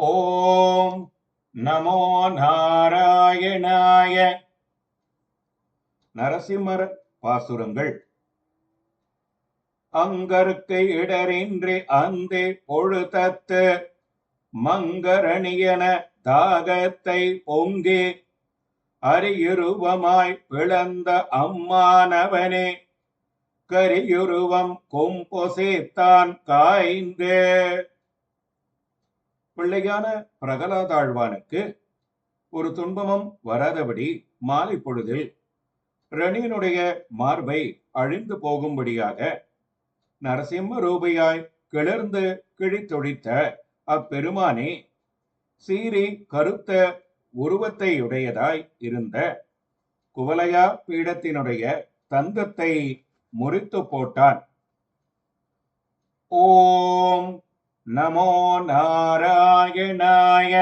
ஓம் நமோ நாராயணாய. நரசிம்மர் பாசுரங்கள். அங்கருக்கு இடரின்றி அந்தே பொழுதத்து மங்கரணியன தாகத்தை பொங்கி அரியுருவமாய் பிளந்த அம்மானவனே கரியுருவம் கொம்பொசேத்தான் காய்ந்து பிள்ளையான பிரகலாதாழ்வானுக்கு ஒரு துன்பமும் வராதபடி மாலை பொழுதில் ரணியனுடைய மார்பை அழிந்து போகும்படியாக நரசிம்ம ரூபையாய் கிளர்ந்து கிழித்தொழித்த அப்பெருமானே சீறி கருத்த உருவத்தையுடையதாய் இருந்த குவலையா பீடத்தினுடைய தந்தத்தை முறித்து போட்டான். ஓம் नमो नारायणाय